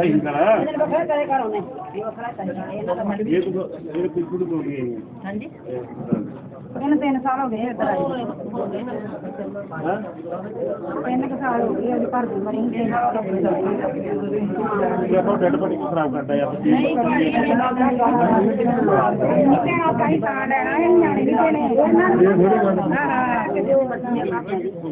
ਬੈਠਾ ਹੀ ਕਰਾ ਇਹਨੇ ਵੱਖਰਾ ਕਰੇ ਘਰ ਉਹਨੇ ਇਹ ਵੱਖਰਾ ਕਰੇ ਇਹਨਾਂ ਦਾ ਮਰਜ਼ੀ ਇਹ ਤਾਂ ਇਹ ਕੋਈ ਕੁਝ ਬੋਲ ਗਈ ਹੈ ਹਾਂਜੀ। ਤਿੰਨ ਤਿੰਨ ਸਾਲ ਹੋ ਗਏ ਇੱਧਰ ਆਏ ਹੋ ਗਏ ਹਾਂ? ਤਿੰਨ ਕੁ ਸਾਲ ਹੋ ਗਏ ਘਰ ਦੀ ਮਰੀ ਤੇ ਇਹ ਆਪਾਂ ਡੈਡ ਬੜੀ ਖਰਾਬ ਕਰਦਾ ਯਾਰ ਨਹੀਂ ਨਿੱਕੇ ਨਾਲ ਕਈ ਤਾਂ ਲੈਣਾ ਇਹ ਨਿਆਣੇ ਨਿੱਕੇ ਨੇ ਉਹਨਾਂ ਨੂੰ ਹਾਂ ਹਾਂ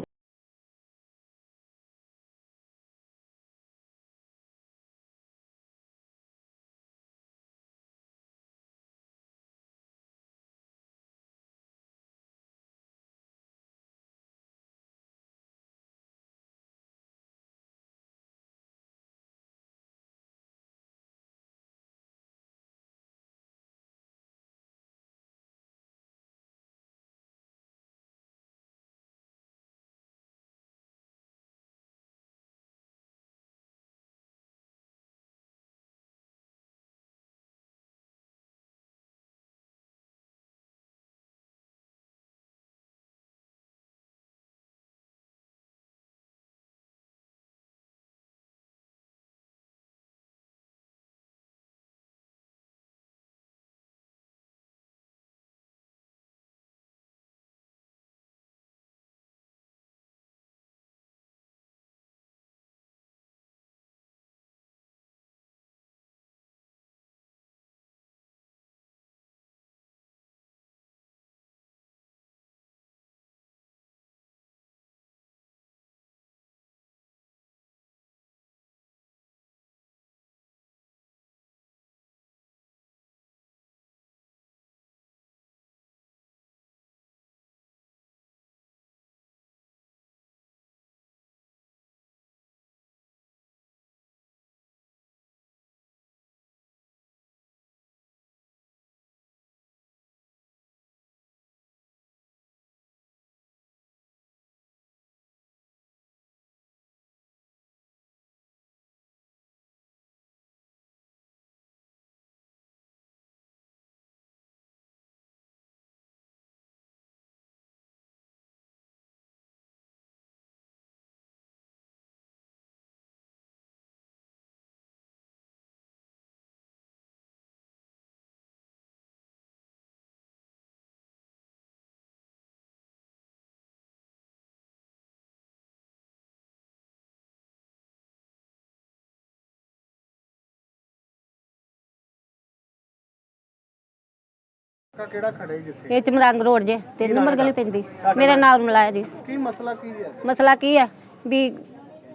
ਕਿਹੜਾ ਖੜੇ ਜਿੱਥੇ ਇਹ ਚਮਰੰਗ ਰੋਡ ਜੇ ਤਿੰਨ ਨੰਬਰ ਗਲੀ ਪੈਂਦੀ। ਮੇਰਾ ਨਾਮ ਮਲਾਇਆ ਜੀ। ਕੀ ਮਸਲਾ ਕੀ ਹੈ? ਮਸਲਾ ਕੀ ਹੈ? ਵੀ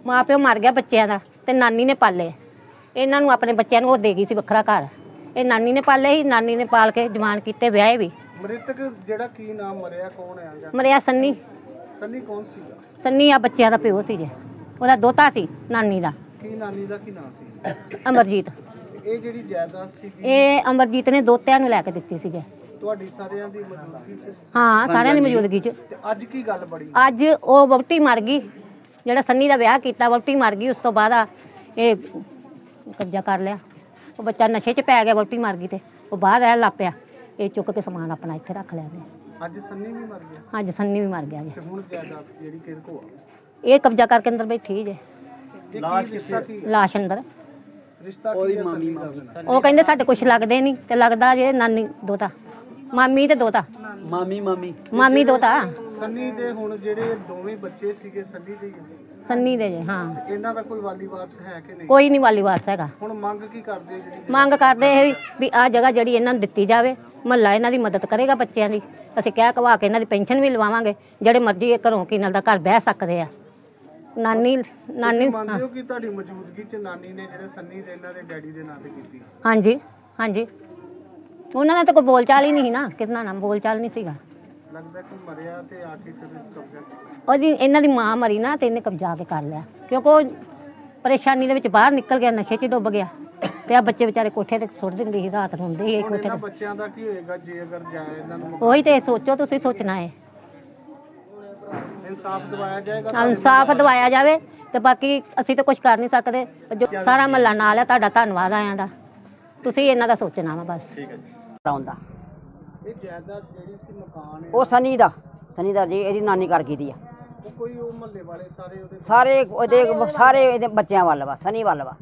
ਮਾਂ ਪਿਓ ਮਰ ਗਿਆ ਬੱਚਿਆਂ ਦਾ ਤੇ ਨਾਨੀ ਨੇ ਪਾਲੇ। ਇਹਨਾਂ ਨੂੰ ਆਪਣੇ ਬੱਚਿਆਂ ਨੂੰ ਉਹ ਦੇ ਗਈ ਸੀ ਵੱਖਰਾ ਘਰ। ਇਹ ਨਾਨੀ ਨੇ ਪਾਲੇ ਸੀ ਨਾਨੀ ਨੇ ਪਾਲ ਕੇ ਜਵਾਨ ਕੀਤੇ ਵਿਆਹੇ ਵੀ। ਮ੍ਰਿਤਕ ਜਿਹੜਾ ਕੀ ਨਾਮ ਮਰਿਆ ਕੌਣ ਹੈ ਜਾਂ? ਮਰਿਆ ਸੰਨੀ। ਸੰਨੀ ਕੌਣ ਸੀਗਾ ਸੰਨੀ ਆ ਬੱਚਿਆਂ ਦਾ ਪਿਓ ਸੀ ਜੇ। ਉਹਦਾ ਦੋਤਾ ਸੀ ਨਾਨੀ ਦਾ। ਕੀ ਨਾਨੀ ਦਾ ਕੀ ਨਾਮ ਸੀ? ਅਮਰਜੀਤ। ਇਹ ਜਿਹੜੀ ਜਾਇਦਾਦ ਸੀਗੀ? ਇਹ ਅਮਰਜੀਤ ਨੇ ਦੋਤਿਆਂ ਨੂੰ ਲੈ ਕੇ ਦਿੱਤੀ ਸੀ ਜੇ ਤੁਹਾਡੀ ਸਾਰਿਆਂ ਦੀ ਮੌਜੂਦਗੀ ਚ? ਹਾਂ ਸਾਰਿਆਂ ਦੀ ਮੌਜੂਦਗੀ 'ਚ। ਤੇ ਅੱਜ ਕੀ ਗੱਲ ਬੜੀ ਅੱਜ ਉਹ ਵਹੁਟੀ ਮਰ ਗਈ। ਜਿਹੜਾ ਸੰਨੀ ਦਾ ਵਿਆਹ ਕੀਤਾ ਵਹੁਟੀ ਮਰ ਗਈ ਉਸ ਤੋਂ ਬਾਅਦ ਆ ਇਹ ਕਬਜ਼ਾ ਕਰ ਲਿਆ। ਉਹ ਬੱਚਾ ਨਸ਼ੇ 'ਚ ਪੈ ਗਿਆ ਵਹੁਟੀ ਮਰ ਗਈ ਤੇ। ਉਹ ਬਾਹਰ ਰਹਿਣ ਲੱਗ ਪਿਆ। ਇਹ ਚੁੱਕ ਕੇ ਸਮਾਨ ਆਪਣਾ ਇੱਥੇ ਰੱਖ ਲਿਆ ਨੇ ਅੱਜ ਸੰਨੀ ਵੀ ਮਰ ਗਿਆ? ਅੱਜ ਸੰਨੀ ਵੀ ਮਰ ਗਿਆ ਜੀ। ਤੇ ਹੁਣ ਜਾਇਦਾਦ ਜਿਹੜੀ ਕਿਹਦੇ ਕੋ ਆ? ਇਹ ਕਬਜ਼ਾ ਕਰਕੇ ਅੰਦਰ ਬੈਠੀ ਜੇ। ਇਹ ਕੀ ਰਿਸ਼ਤਾ ਕੀ ਹੈ? ਲਾਸ਼ ਅੰਦਰ। ਰਿਸ਼ਤਾ ਕੀ? ਉਹ ਕਹਿੰਦੇ ਸਾਡੇ ਕੁਝ ਲੱਗਦੇ ਨਹੀਂ ਤੇ ਲੱਗਦਾ ਜੇ ਨਾਨੀ ਦੋਤਾ। ਮਾਮੀ ਤੇ ਦੋਤਾ। ਮਾਮੀ ਮਾਮੀ। ਮਾਮੀ ਦੋਤਾ। ਸੰਨੀ ਦੇ ਹੁਣ ਜਿਹੜੇ ਦੋਵੇਂ ਬੱਚੇ ਸੀਗੇ ਸੰਨੀ ਦੇ ਹੀ। ਸੰਨੀ ਦੇ ਜੇ ਹਾਂ। ਇਹਨਾਂ ਦਾ ਕੋਈ ਵਾਲੀ ਵਾਰਸ ਹੈ ਕਿ ਨਹੀਂ? ਕੋਈ ਨਹੀਂ ਵਾਲੀ ਵਾਰਸ ਹੈਗਾ। ਹੁਣ ਮੰਗ ਕੀ ਕਰਦੇ ਹੋ ਜਿਹੜੀ ਮੰਗ ਕਰਦੇ ਇਹ ਵੀ- ਵੀ ਆ ਜਗ੍ਹਾ ਜਿਹੜੀ ਇਹਨਾਂ ਨੂੰ ਦਿੱਤੀ ਜਾਵੇ ਮਹੱਲਾ ਇਹਨਾਂ ਦੀ ਮਦਦ ਕਰੇਗਾ ਬੱਚਿਆਂ ਦੀ। ਅਸੀਂ ਕਹਿ ਕਵਾ ਕੇ ਇਹਨਾਂ ਦੀ ਪੈਨਸ਼ਨ ਵੀ ਲਵਾਵਾਂਗੇ ਜਿਹੜੇ ਮਰਜ਼ੀ ਇਹ ਘਰੋਂ ਕੀ ਨਾਲ ਦਾ ਘਰ ਬਹਿ ਸਕਦੇ ਆ। ਨਾਨੀ ਨਾਨੀ ਤੁਸੀਂ ਮੰਨਦੇ ਹੋ। ਕਿ ਤੁਹਾਡੀ ਮੌਜੂਦਗੀ ਚ ਨਾਨੀ ਨੇ ਜਿਹੜੇ ਸੰਨੀ ਦੇ ਇਹਨਾਂ ਦੇ ਡੈਡੀ ਦੇ ਨਾਂ ਤੇ ਕੀਤੀ? ਹਾਂਜੀ ਹਾਂਜੀ। ਉਹਨਾਂ ਦਾ ਤਾਂ ਕੋਈ ਬੋਲਚਾਲ ਹੀ ਨਹੀਂ ਸੀ ਨਾ ਕਿਤਨਾ ਨਾ ਬੋਲਚਾਲ ਨਹੀਂ ਸੀਗਾ। ਲੱਗਦਾ ਕਿ ਮਰਿਆ ਤੇ ਆ ਕੇ ਫਿਰ ਕਬਜ਼ਾ ਉਹਦੀ ਇਹਨਾਂ ਦੀ ਮਾਂ ਮਰੀ ਨਾ ਤੇ ਇਹਨੇ ਕਬਜ਼ਾ ਕੇ ਕਰ ਲਿਆ। ਕਿਉਂਕਿ ਉਹ ਪਰੇਸ਼ਾਨੀ ਦੇ ਵਿੱਚ ਬਾਹਰ ਨਿਕਲ ਗਿਆ ਨਸ਼ੇ 'ਚ ਡੁੱਬ ਗਿਆ। ਤੇ ਆ ਬੱਚੇ ਵਿਚਾਰੇ ਕੋਠੇ ਤੇ ਸੁੱਟ ਦਿੰਦੀ ਸੀ ਰਾਤ ਨੂੰ ਹੁੰਦੇ ਸੀ ਇਹ ਹੁਣ ਕੋਠੇ ਇਹਨਾਂ ਤੇ। ਬੱਚਿਆਂ ਦਾ ਕੀ ਹੋਏਗਾ ਜੇ ਅਗਰ ਜਾਏ ਇਹਨਾਂ ਨੂੰ ਉਹੀ ਤੇ ਸੋਚੋ ਤੁਸੀਂ ਸੋਚਣਾ ਹੈ। ਇਨਸਾਫ ਦਿਵਾਇਆ ਜਾਏਗਾ ਇਨਸਾਫ ਦਵਾਇਆ ਜਾਵੇ ਤੇ ਬਾਕੀ ਅਸੀਂ ਤਾਂ ਕੁਝ ਕਰ ਨਹੀਂ ਸਕਦੇ। ਜੋ ਸਾਰਾ ਮਹੱਲਾ ਨਾਲ ਹੈ ਤੁਹਾਡਾ ਧੰਨਵਾਦ ਆਇਆਂ ਦਾ। ਤੁਸੀਂ ਇਹਨਾਂ ਦਾ ਸੋਚਣਾ ਵਾ ਬਸ। ਆਉਂਦਾ। ਇਹ ਜਾਇਦਾਦ ਜਿਹੜੀ ਸੀ ਮਕਾਨ ਹੈ। ਉਹ ਸਨੀ ਦਾ ਸਨੀ ਦਾ ਜੀ ਇਹਦੀ ਨਾਨੀ ਕਰ ਗਈ ਦੀ ਆ। ਉਹ ਕੋਈ ਉਹ ਮਹੱਲੇ ਵਾਲੇ ਸਾਰੇ ਉਹਦੇ ਸਾਰੇ ਉਹਦੇ ਸਾਰੇ ਇਹਦੇ ਬੱਚਿਆਂ ਵੱਲ ਵਾ ਸਨੀ ਵੱਲ ਵਾ।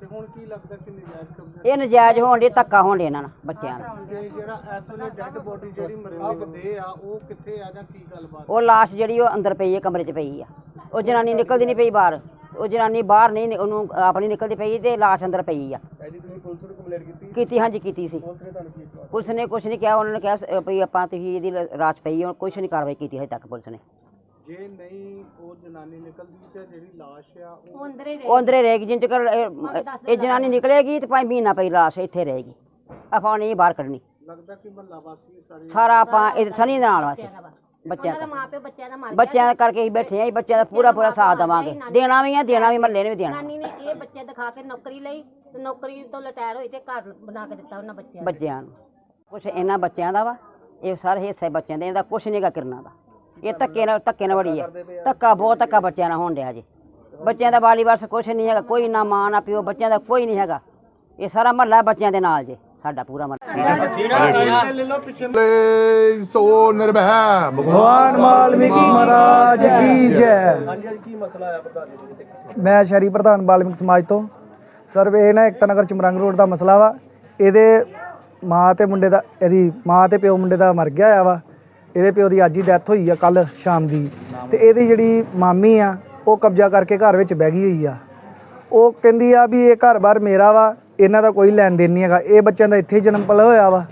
ਤੇ ਹੁਣ ਕੀ ਲੱਗਦਾ ਕਿ ਨਜਾਇਜ਼ ਕਬਜ਼ਾ? ਇਹ ਨਜਾਇਜ਼ ਹੋਣ ਦੇ ਧੱਕਾ ਹੋਣ ਦੇ ਇਹਨਾਂ ਨਾਲ ਬੱਚਿਆਂ ਨਾਲ। ਤੇ ਜਿਹੜਾ ਇਸ ਵੇਲੇ ਡੈੱਡ ਬੋਡੀ ਜਿਹੜੀ ਮਰਨ ਦੇ ਆ ਉਹ ਕਿੱਥੇ ਆ ਜਾਂ ਕੀ ਗੱਲਬਾਤ? ਉਹ ਲਾਸ਼ ਜਿਹੜੀ ਉਹ ਅੰਦਰ ਪਈ ਹੈ ਕਮਰੇ 'ਚ ਪਈ ਆ। ਉਹ ਜਨਾਨੀ ਨਿਕਲਦੀ ਨਹੀਂ ਪਈ ਬਾਹਰ। ਉਹ ਜਨਾਨੀ ਬਾਹਰ ਨਹੀਂ ਨਿ- ਉਹਨੂੰ ਆਪਣੀ ਨਿਕਲਦੀ ਪਈ ਤੇ ਲਾਸ਼ ਅੰਦਰ ਪਈ ਆ। ਐਜੀ ਤੁਸੀਂ ਪੁਲਿਸ ਨੂੰ ਕੰਪਲੇਂਟ ਕੀਤੀ? ਕੀਤੀ ਹਾਂਜੀ ਕੀਤੀ ਸੀ। ਪੁਲਿਸ ਨੇ ਤੁਹਾਨੂੰ ਕੀ ਜਵਾਬ ਪੁਲਿਸ ਨੇ ਕੁਝ ਨਹੀਂ ਕਿਹਾ ਉਹਨਾਂ ਨੇ ਕਿਹਾ ਸ- ਵੀ ਆਪਾਂ ਤੁਸੀਂ ਇਹਦੀ ਲ- ਪਈ ਹੈ ਕੁਝ ਨਹੀਂ ਕਾਰਵਾਈ ਕੀਤੀ ਹਜੇ ਤੱਕ ਪੁਲਿਸ ਨੇ। ਜੇ ਨਹੀਂ ਉਹ ਜਨਾਨੀ ਨਿਕਲਦੀ ਤੇ ਜਿਹੜੀ ਲਾਸ਼ ਆ ਉਹ ਉਹ ਅੰਦਰ ਹੀ ਉਹ ਅੰਦਰੇ ਰਹੇਗੀ ਜਿੰਨ ਚਿਰ ਇਹ- ਇਹ ਜਨਾਨੀ ਨਿਕਲੇਗੀ ਤੇ ਭਾਵੇਂ ਮਹੀਨਾ ਪਈ ਲਾਸ਼ ਇੱਥੇ ਰਹੇਗੀ ਆਪਾਂ ਨਹੀਂ ਬਾਹਰ ਕੱਢਣੀ। ਲੱਗਦਾ ਕਿ ਮਹੱਲਾ ਵਾਸੀ ਸਾਰੇ ਸਾਰਾ ਆਪਾਂ ਇਹ ਸਨੀ ਦੇ ਨਾਲ ਵਾਸਤੇ ਬੱਚਿਆਂ ਦਾ ਮਾਪੇ ਬੱਚਿਆਂ ਦਾ ਮਾਰ ਬੱਚਿਆਂ ਦਾ ਕਰਕੇ ਹੀ ਬੈਠੇ ਆ ਬੱਚਿਆਂ ਦਾ ਪੂਰਾ ਪੂਰਾ ਸਾਥ ਦੇਵਾਂਗੇ। ਦੇਣਾ ਵੀ ਆ ਦੇਣਾ ਵੀ ਮਹੱਲੇ ਨੇ ਵੀ ਦੇਣਾ। ਨਾਨੀ ਨੇ ਇਹ ਬੱਚੇ ਦਿਖਾ ਕੇ ਨੌਕਰੀ ਲਈ ਤੇ ਨੌਕਰੀ ਤੋਂ ਲਟਾਇਰ ਹੋਈ ਤੇ ਘਰ ਬਣਾ ਕੇ ਦਿੱਤਾ ਉਹਨਾਂ ਬੱਚਿਆਂ ਨੂੰ। ਬੱਚਿਆਂ ਨੂੰ। ਕੁਛ ਇਹਨਾਂ ਬੱਚਿਆਂ ਦਾ ਵਾ ਇਹ ਸਾਰੇ ਹਿੱਸੇ ਬੱਚਿਆਂ ਦੇ ਇਹਦਾ ਕੁਛ ਨਹੀਂਗਾ ਕਿਰਨਾਂ ਦਾ। ਇਹ ਧੱਕੇ ਨਾਲ ਧੱਕੇ ਨਾਲ ਵੜੀ ਆ। ਧੱਕਾ ਬਹੁਤ ਧੱਕਾ ਬੱਚਿਆਂ ਨਾਲ ਹੋਣ ਡਿਆ ਜੀ। ਬੱਚਿਆਂ ਦਾ ਵਾਲੀ ਵਾਰਸ ਕੁਛ ਨਹੀਂ ਹੈਗਾ ਕੋਈ ਨਾ ਮਾਂ ਨਾ ਪਿਓ ਬੱਚਿਆਂ ਦਾ ਕੋਈ ਨਹੀਂ ਹੈਗਾ। ਇਹ ਸਾਰਾ ਮਹੱਲਾ ਬੱਚਿਆਂ ਦੇ ਨਾਲ ਜੇ। ਸਾਡਾ ਪੂਰਾ ਸੋ ਨਿਰਭੈ। ਭਗਵਾਨ ਵਾਲਮੀਕੀ ਮਹਾਰਾਜ ਕੀ ਜੈ। ਮੈਂ ਸ਼ਹਿਰੀ ਪ੍ਰਧਾਨ ਵਾਲਮੀਕ ਸਮਾਜ ਤੋਂ। ਸਰ ਇਹ ਨਾ ਏਕਤਾ ਨਗਰ ਚਮਰੰਗ ਰੋਡ ਦਾ ਮਸਲਾ ਵਾ। ਇਹਦੇ ਮਾਂ ਤੇ ਮੁੰਡੇ ਦਾ ਇਹਦੀ ਮਾਂ ਤੇ ਪਿਓ ਮੁੰਡੇ ਦਾ ਮਰ ਗਿਆ ਆ ਵਾ। ਇਹਦੇ ਪਿਓ ਦੀ ਅੱਜ ਹੀ ਡੈਥ ਹੋਈ ਆ ਕੱਲ ਸ਼ਾਮ ਦੀ। ਤੇ ਇਹਦੀ ਜਿਹੜੀ ਮਾਮੀ ਆ ਉਹ ਕਬਜ਼ਾ ਕਰਕੇ ਘਰ ਵਿੱਚ ਬਹਿ ਗਈ ਹੋਈ ਆ। ਉਹ ਕਹਿੰਦੀ ਆ ਵੀ ਇਹ ਘਰ-ਬਾਰ ਮੇਰਾ ਵਾ। ਇਹਨਾਂ ਦਾ ਕੋਈ ਲੈਣ ਦੇਣ ਨਹੀਂ ਹੈਗਾ। ਇਹ ਬੱਚਿਆਂ ਦਾ ਇੱਥੇ ਜਨਮ ਪਲਿਆ ਹੋਇਆ ਵਾ।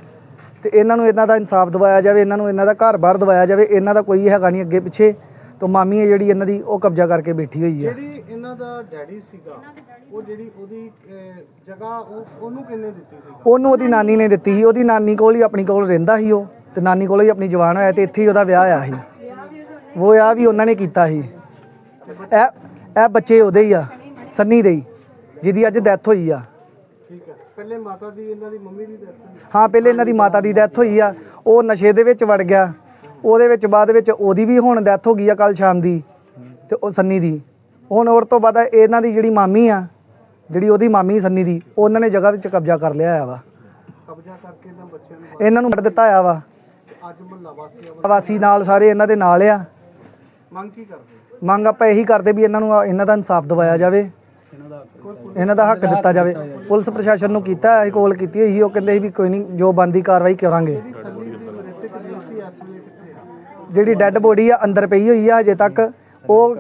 ਤੇ ਇਹਨਾਂ ਨੂੰ ਇਹਨਾਂ ਦਾ ਇਨਸਾਫ ਦਿਵਾਇਆ ਜਾਵੇ ਇਹਨਾਂ ਨੂੰ ਇਹਨਾਂ ਦਾ ਘਰ-ਬਾਰ ਦਿਵਾਇਆ ਜਾਵੇ। ਇਹਨਾਂ ਦਾ ਕੋਈ ਹੈਗਾ ਨਹੀਂ ਅੱਗੇ ਪਿੱਛੇ। ਤੋਂ ਮਾਮੀ ਹੈ ਜਿਹੜੀ ਇਹਨਾਂ ਦੀ ਉਹ ਕਬਜ਼ਾ ਕਰਕੇ ਬੈਠੀ ਹੋਈ ਹੈ ਜਿਹੜੀ ਇਹਨਾਂ ਦਾ ਡੈਡੀ ਸੀਗਾ ਉਹ ਜਿਹੜੀ ਉਹਦੀ ਅਹ, ਜਗ੍ਹਾ ਉਹ ਉਹਨੂੰ ਕਿੰਨੇ ਦਿੱਤੀ ਸੀ ਉਹਨੂੰ ਉਹਦੀ ਨਾਨੀ ਨੇ ਦਿੱਤੀ ਸੀ। ਉਹਦੀ ਨਾਨੀ ਕੋਲ ਹੀ ਆਪਣੀ ਕੋਲ ਰਹਿੰਦਾ ਸੀ ਉਹ। ਤੇ ਨਾਨੀ ਕੋਲ ਹੀ ਆਪਣੀ ਜਵਾਨ ਹੋਇਆ ਤੇ ਇੱਥੇ ਹੀ ਉਹਦਾ ਵਿਆਹ ਆਇਆ ਸੀ। ਉਹ ਆ ਵੀ ਉਹਨਾਂ ਨੇ ਕੀਤਾ ਸੀ। ਇਹ ਇਹ ਬੱਚੇ ਉਹਦੇ ਹੀ ਆ। ਸੰਨੀ ਦੇ ਹੀ ਜਿਹਦੀ ਅੱਜ ਡੈਥ ਹੋਈ ਆ। ਪਹਿਲੇ ਮਾਤਾ ਦੀ ਇਹਨਾਂ ਦੀ ਮੰਮੀ ਦੀ ਡੈਥ ਹੋਈ। ਹਾਂ ਪਹਿਲੇ ਇਹਨਾਂ ਦੀ ਮਾਤਾ ਦੀ ਡੈਥ ਹੋਈ ਆ। ਉਹ ਨਸ਼ੇ ਦੇ ਵਿੱਚ ਵੜ ਗਿਆ। ਉਹਦੇ ਵਿੱਚ ਬਾਅਦ ਵਿੱਚ ਉਹਦੀ ਵੀ ਹੁਣ ਡੈਥ ਹੋ ਗਈ ਆ ਕੱਲ ਸ਼ਾਮ ਦੀ ਤੇ ਉਹ ਸੰਨੀ ਦੀ। ਹੁਣ ਔਰ ਤੋਂ ਬਾਅਦ ਇਹਨਾਂ ਦੀ ਜਿਹੜੀ ਮਾਮੀ ਆ ਜਿਹੜੀ ਉਹਦੀ ਮਾਮੀ ਸੰਨੀ ਦੀ ਉਹਨਾਂ ਨੇ ਜਗ੍ਹਾ ਵਿੱਚ ਕਬਜ਼ਾ ਕਰ ਲਿਆ ਆ ਵਾ। ਕਬਜ਼ਾ ਕਰਕੇ ਇਹਨਾਂ ਬੱਚਿਆਂ ਨੂੰ ਇਹਨਾਂ ਨੂੰ ਕੱਢ ਦਿੱਤਾ ਆ ਵਾ। ਅੱਜ ਮਹੱਲਾ ਵਾਸੀਆਂ ਵੱਲੋਂ ਵਾਸੀ ਨਾਲ ਸਾਰੇ ਇਹਨਾਂ ਦੇ ਨਾਲ ਆ। ਮੰਗ ਕੀ ਕਰਦੇ? ਮੰਗ ਆਪਾਂ ਇਹੀ ਕਰਦੇ ਵੀ ਇਹਨਾਂ ਨੂੰ ਇਹਨਾਂ ਦਾ ਇਨਸਾਫ ਦਿਵਾਇਆ ਜਾਵੇ। ਇਹਨਾਂ ਦਾ ਹੱਕ ਦਿੱਤਾ ਜਾਵੇ। ਪੁਲਿਸ ਪ੍ਰਸ਼ਾਸਨ ਨੂੰ ਕੀਤਾ ਅਸੀਂ ਕੋਲ ਕੀਤੀ ਹੋਈ ਸੀ ਉਹ ਕਹਿੰਦੇ ਸੀ ਵੀ ਕੋਈ ਨਹੀਂ ਜੋ ਬੰਦੀ ਕਾਰਵਾਈ ਕਰਾਂਗੇ। ਜਿਹੜੀ ਡੈੱਡ ਬੋਡੀ ਆ ਅੰਦਰ ਪਈ ਹੋਈ ਆ ਅਜੇ ਤੱਕ ਉਹ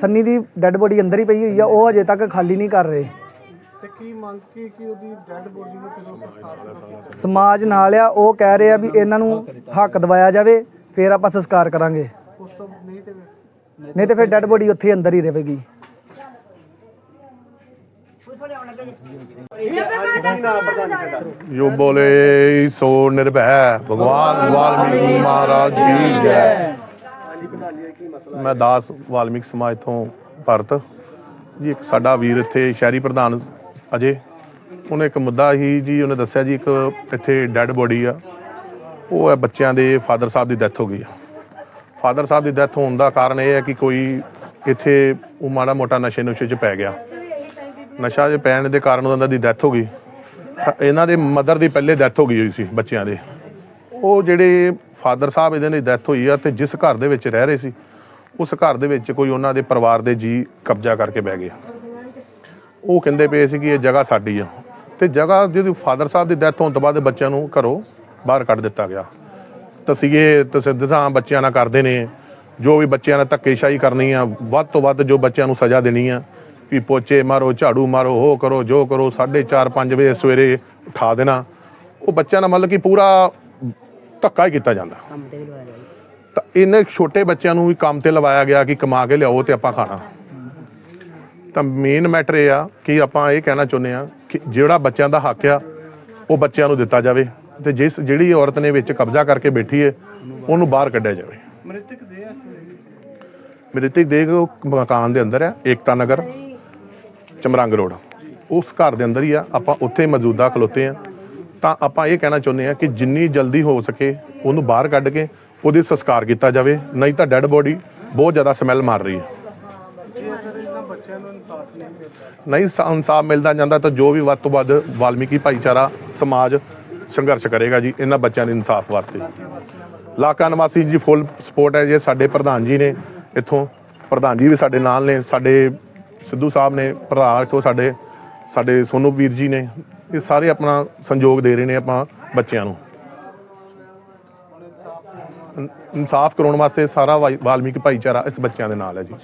ਸੰਨੀ ਦੀ ਡੈੱਡ ਬੋਡੀ ਅੰਦਰ ਹੀ ਪਈ ਹੋਈ ਆ ਉਹ ਅਜੇ ਤੱਕ ਖਾਲੀ ਨਹੀਂ ਕਰ ਰਹੇ। ਤੇ ਕੀ ਮੰਗ ਕੀ ਕਿ ਉਹਦੀ ਡੈੱਡ ਬੋਡੀ ਨੂੰ ਕਦੋਂ ਸੰਸਕਾਰ ਕਰਨਾ ਸਮਾਜ ਨਾਲ ਆ ਉਹ ਕਹਿ ਰਹੇ ਆ ਵੀ ਇਹਨਾਂ ਨੂੰ ਹੱਕ ਦਿਵਾਇਆ ਜਾਵੇ ਫਿਰ ਆਪਾਂ ਸੰਸਕਾਰ ਕਰਾਂਗੇ। ਉਸ ਤੋਂ ਨਹੀਂ ਤੇ ਨਹੀਂ ਤੇ ਫਿਰ ਡੈੱਡ ਬੋਡੀ ਉੱਥੇ ਅੰਦਰ ਹੀ ਰਹੇਗੀ। ਜੋ ਬੋਲੇ ਸੋ ਨਿਰਭੈ, ਭਗਵਾਨ ਵਾਲਮੀਕੀ ਮਹਾਰਾਜ ਕੀ ਜੈ। ਮੈਂ ਦਾਸ ਵਾਲਮੀਕ ਸਮਾਜ ਤੋਂ ਭਰਤ ਜੀ, ਇੱਕ ਸਾਡਾ ਵੀਰ ਇੱਥੇ ਸ਼ਹਿਰੀ ਪ੍ਰਧਾਨ ਅਜੇ। ਉਹਨੇ ਇੱਕ ਮੁੱਦਾ ਹੀ ਜੀ, ਉਹਨੇ ਦੱਸਿਆ ਜੀ, ਇੱਕ ਇੱਥੇ ਡੈੱਡ ਬੋਡੀ ਆ। ਉਹ ਹੈ ਬੱਚਿਆਂ ਦੇ ਫਾਦਰ ਸਾਹਿਬ ਦੀ ਡੈਥ ਹੋ ਗਈ ਆ। ਫਾਦਰ ਸਾਹਿਬ ਦੀ ਡੈਥ ਹੋਣ ਦਾ ਕਾਰਨ ਇਹ ਹੈ ਕਿ ਕੋਈ ਇੱਥੇ ਉਹ ਮਾੜਾ ਮੋਟਾ ਨਸ਼ੇ ਨੁਸ਼ੇ 'ਚ ਪੈ ਗਿਆ। ਨਸ਼ਾ 'ਚ ਪੈਣ ਦੇ ਕਾਰਨ ਉਹਨਾਂ ਦੀ ਡੈਥ ਹੋ ਗਈ। ਤਾਂ ਇਹਨਾਂ ਦੇ ਮਦਰ ਦੀ ਪਹਿਲੇ ਡੈਥ ਹੋ ਗਈ ਹੋਈ ਸੀ ਬੱਚਿਆਂ ਦੇ। ਉਹ ਜਿਹੜੇ ਫਾਦਰ ਸਾਹਿਬ ਇਹਦੇ ਦੀ ਡੈਥ ਹੋਈ ਆ ਤੇ ਜਿਸ ਘਰ ਦੇ ਵਿੱਚ ਰਹਿ ਰਹੇ ਸੀ, ਉਸ ਘਰ ਦੇ ਵਿੱਚ ਕੋਈ ਉਹਨਾਂ ਦੇ ਪਰਿਵਾਰ ਦੇ ਜੀ ਕਬਜ਼ਾ ਕਰਕੇ ਬਹਿ ਗਏ ਉਹ ਕਹਿੰਦੇ ਪਏ ਸੀ ਕਿ ਇਹ ਜਗ੍ਹਾ ਸਾਡੀ ਆ। ਤੇ ਜਗ੍ਹਾ ਜਦੋਂ ਫਾਦਰ ਸਾਹਿਬ ਦੀ ਡੈਥ ਹੋਣ ਤੋਂ ਬਾਅਦ ਬੱਚਿਆਂ ਨੂੰ ਘਰੋਂ ਬਾਹਰ ਕੱਢ ਦਿੱਤਾ ਗਿਆ। ਤਸੀਏ ਤਸੱਦਸਾਂ ਬੱਚਿਆਂ ਨਾਲ ਕਰਦੇ ਨੇ। ਜੋ ਵੀ ਬੱਚਿਆਂ ਨਾਲ ਧੱਕੇਸ਼ਾਹੀ ਕਰਨੀ ਆ, ਵੱਧ ਤੋਂ ਵੱਧ ਜੋ ਬੱਚਿਆਂ ਨੂੰ ਸਜ਼ਾ ਦੇਣੀ ਆ ਵੀ ਪੋਚੇ ਮਾਰੋ ਝਾੜੂ ਮਾਰੋ ਹੋ ਕਰੋ ਜੋ ਕਰੋ 4:30 5 ਵਜੇ ਸਵੇਰੇ ਉਠਾ ਦੇਣਾ। ਉਹ ਬੱਚਿਆਂ ਨਾਲ ਮਤਲਬ ਕਿ ਪੂਰਾ ਧੱਕਾ ਹੀ ਕੀਤਾ ਜਾਂਦਾ। ਤਾਂ ਇਹਨੇ ਛੋਟੇ ਬੱਚਿਆਂ ਨੂੰ ਵੀ ਕੰਮ ਤੇ ਲਵਾਇਆ ਗਿਆ ਕਿ ਕਮਾ ਕੇ ਲਿਆਓ ਤੇ ਆਪਾਂ ਖਾਣਾ। ਤਾਂ ਮੇਨ ਮੈਟਰ ਇਹ ਆ ਕਿ ਆਪਾਂ ਇਹ ਕਹਿਣਾ ਚਾਹੁੰਦੇ ਆ ਕਿ ਜਿਹੜਾ ਬੱਚਿਆਂ ਦਾ ਹੱਕ ਆ ਉਹ ਬੱਚਿਆਂ ਨੂੰ ਦਿੱਤਾ ਜਾਵੇ ਤੇ ਜਿਸ ਜਿਹੜੀ ਔਰਤ ਨੇ ਵਿੱਚ ਕਬਜ਼ਾ ਕਰਕੇ ਬੈਠੀ ਹੈ ਉਹਨੂੰ ਬਾਹਰ ਕੱਢਿਆ ਜਾਵੇ। ਮ੍ਰਿਤਕ ਦੇਹ ਮ੍ਰਿਤਕ ਦੇਹ ਉਹ ਮਕਾਨ ਦੇ ਅੰਦਰ ਹੈ ਏਕਤਾ ਨਗਰ। ਚਮਰੰਗ ਰੋਡ। ਉਸ ਘਰ ਦੇ ਅੰਦਰ ਹੀ ਆ, ਆਪਾਂ ਉੱਥੇ ਮੌਜੂਦਾ ਖਲੋਤੇ ਆ। ਤਾਂ ਆਪਾਂ ਇਹ ਕਹਿਣਾ ਚਾਹੁੰਦੇ ਆ ਕਿ ਜਿੰਨੀ ਜਲਦੀ ਹੋ ਸਕੇ ਉਹਨੂੰ ਬਾਹਰ ਕੱਢ ਕੇ ਉਹਦੀ ਸੰਸਕਾਰ ਕੀਤਾ ਜਾਵੇ, ਨਹੀਂ ਤਾਂ ਡੈੱਡ ਬੋਡੀ ਬਹੁਤ ਜ਼ਿਆਦਾ ਸਮੈਲ ਮਾਰ ਰਹੀ ਹੈ। ਨਹੀਂ ਇਨਸਾਫ ਮਿਲਦਾ ਜਾਂਦਾ ਤਾਂ ਜੋ ਵੀ ਵੱਧ ਤੋਂ ਵੱਧ ਵਾਲਮੀਕੀ ਭਾਈਚਾਰਾ, ਸਮਾਜ ਸੰਘਰਸ਼ ਕਰੇਗਾ ਜੀ, ਇਹਨਾਂ ਬੱਚਿਆਂ ਦੇ ਇਨਸਾਫ ਵਾਸਤੇ। ਇਲਾਕਾ ਨਿਵਾਸੀ ਜੀ ਫੁੱਲ ਸਪੋਰਟ ਹੈ ਜੇ ਸਾਡੇ ਪ੍ਰਧਾਨ ਜੀ ਨੇ, ਇੱਥੋਂ ਪ੍ਰਧਾਨ ਜੀ ਵੀ ਸਾਡੇ ਨਾਲ ਨੇ, ਸਾਡੇ ਸਿੱਧੂ ਸਾਹਿਬ ਨੇ ਪ੍ਰਧਾਨ ਇੱਥੋਂ ਸਾਡੇ ਸਾਡੇ ਸੋਨੂ ਵੀਰ ਜੀ ਨੇ, ਇਹ ਸਾਰੇ ਆਪਣਾ ਸੰਯੋਗ ਦੇ ਰਹੇ ਨੇ ਆਪਾਂ ਬੱਚਿਆਂ ਨੂੰ। ਇਨਸਾਫ ਕਰਾਉਣ ਵਾਸਤੇ ਸਾਰਾ ਵਾਈ- ਭਾਈਚਾਰਾ ਇਸ ਬੱਚਿਆਂ ਦੇ ਨਾਲ ਹੈ ਜੀ।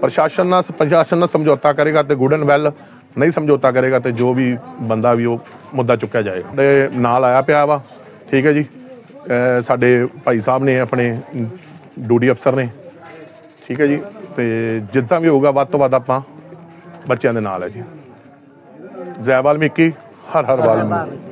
ਪ੍ਰਸ਼ਾਸਨ ਨਾਲ ਪ੍ਰਸ਼ਾਸਨ ਨਾਲ ਸਮਝੌਤਾ ਕਰੇਗਾ ਤੇ ਗੁੱਡ ਐਂਡ ਵੈਲ ਨਹੀਂ ਸਮਝੌਤਾ ਕਰੇਗਾ ਤੇ ਜੋ ਵੀ ਬੰਦਾ ਵੀ ਉਹ ਮੁੱਦਾ ਚੁੱਕਿਆ ਜਾਏਗਾ ਸਾਡੇ ਨਾਲ ਆਇਆ ਪਿਆ ਵਾ, ਠੀਕ ਹੈ ਜੀ। ਸਾਡੇ ਭਾਈ ਸਾਹਿਬ ਨੇ ਆਪਣੇ ਡਿਊਟੀ ਅਫਸਰ ਨੇ, ਠੀਕ ਹੈ ਜੀ। ਤੇ ਜਿੱਦਾਂ ਵੀ ਹੋਊਗਾ, ਵੱਧ ਤੋਂ ਵੱਧ ਆਪਾਂ ਬੱਚਿਆਂ ਦੇ ਨਾਲ ਹੈ ਜੀ। ਜੈ ਵਾਲਮੀਕੀ ਹਰ ਹਰ ਵਾਲਮੀਕੀ